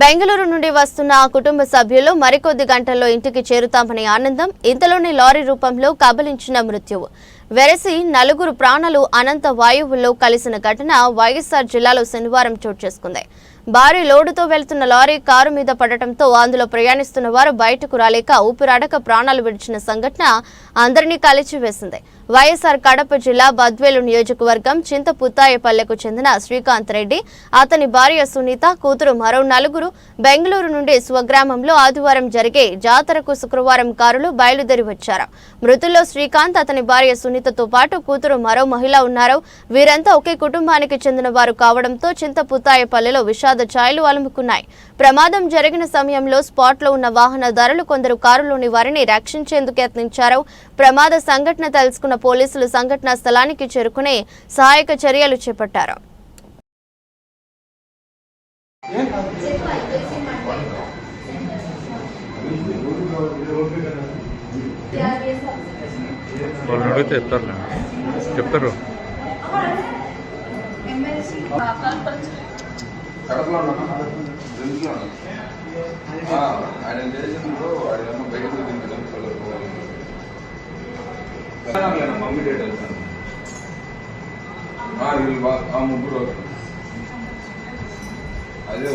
బెంగళూరు నుండి వస్తున్న ఆ కుటుంబ సభ్యులు మరికొద్ది గంటల్లో ఇంటికి చేరుతామని ఆనందం ఇంతలోనే లారీ రూపంలో కబలించిన మృత్యువు. వెరసి నలుగురు ప్రాణాలు అనంత వాయువుల్లో కలిసిన ఘటన వైఎస్ఆర్ జిల్లాలో శనివారం చోటు చేసుకుంది. భారీ లోడుతో వెళ్తున్న లారీ కారు మీద పడటంతో అందులో ప్రయాణిస్తున్న వారు బయటకు రాలేక ఊపిరాడక ప్రాణాలు విడిచిన సంఘటన అందరినీ కలిచివేసింది. వైఎస్ఆర్ కడప జిల్లా బద్వేలు నియోజకవర్గం చింతపుత్తాయపల్లెకు చెందిన శ్రీకాంత్ రెడ్డి అతని భార్య సునీత కూతురు మరో నలుగురు బెంగళూరు నుండి స్వగ్రామంలో ఆదివారం జరిగే జాతరకు శుక్రవారం కారులు బయలుదేరి వచ్చారు. మృతుల్లో శ్రీకాంత్ అతని భార్య సునీతతో పాటు కూతురు మరో మహిళ ఉన్నారు. వీరంతా ఒకే కుటుంబానికి చెందిన వారు కావడంతో చింతపుత్తాయపల్లెలో విషాద ఛాయలు అలుముకున్నాయి. ప్రమాదం జరిగిన సమయంలో స్పాట్లో ఉన్న వాహనదారులు కొందరు కారులోని వారిని రక్షించేందుకు యత్నించారు. ప్రమాద సంఘటన తెలుసుకున్న పోలీసులు సంఘటనా స్థలానికి చేరుకుని సహాయక చర్యలు చేపట్టారు. వాళ్ళని అడిగితే చెప్తారులే చెప్తారు. కడపలో ఉన్నా డ్రింక్లో ఉన్నా 사람이랑 막내를 아 여기 와 한번 물어 알려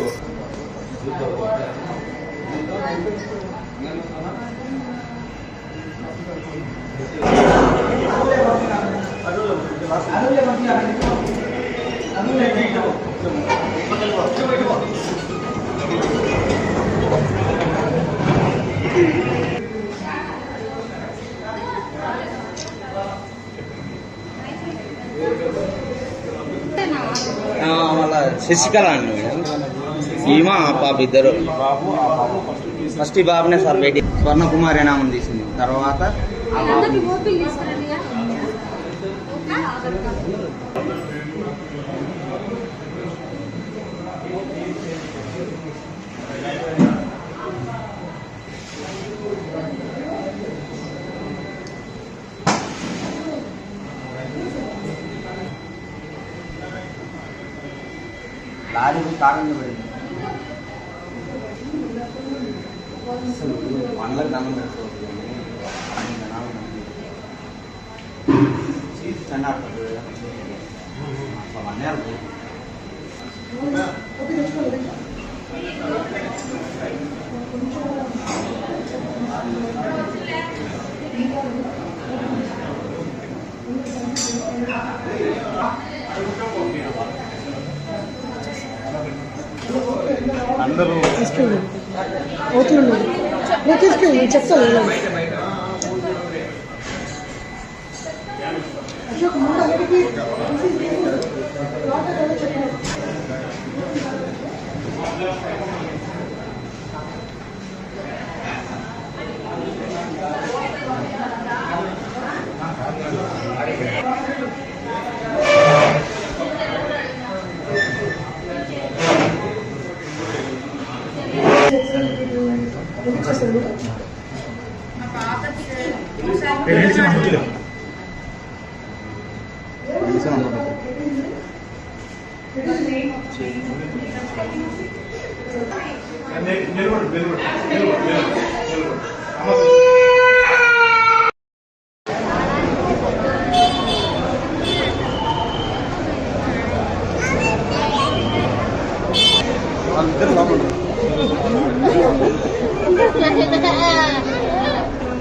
Thank you. శశికళ అండి మేడం. ఈమె ఆ పాప ఇద్దరు. ఫస్ట్ ఈ బాబునే సార్ బయటి స్వర్ణకుమారి నామం తీసింది తర్వాత ఆ బాబు లారీ కారణం పడింది అసలు పండ్లకు దండం పెట్టుకోవద్దు కానీ జనాలు చీఫ్ చెన్నాడు అసలు అన్నారు అందరూ అవుతున్నాను నేను తీసుకెళ్ళి చెప్తాను అశోక్ ముందు 헬스 한번 헬스 한번 내려오는 내려오는 내려오는 내려오는 아마 안 들어가면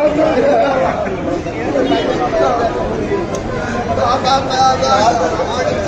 Oh, my God.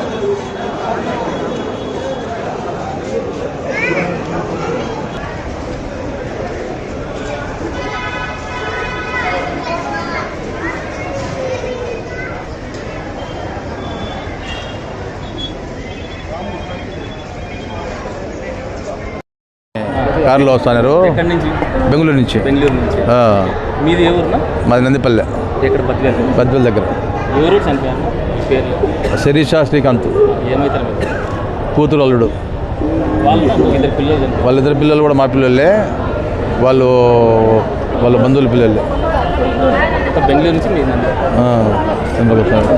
కారులో వస్తున్నారు. బెంగళూరు నుంచి. బెంగళూరు నుంచి. మీది ఏ మాది నందిపల్లె. ఎక్కడ? బద్వెల దగ్గర. ఎవరు శిరీష శ్రీకాంత్. కూతురు అల్లుడు. వాళ్ళిద్దరు పిల్లలు కూడా మా పిల్లలే. వాళ్ళు వాళ్ళ బంధువుల పిల్లలే. బెంగళూరు నుంచి చంద్రబాబు.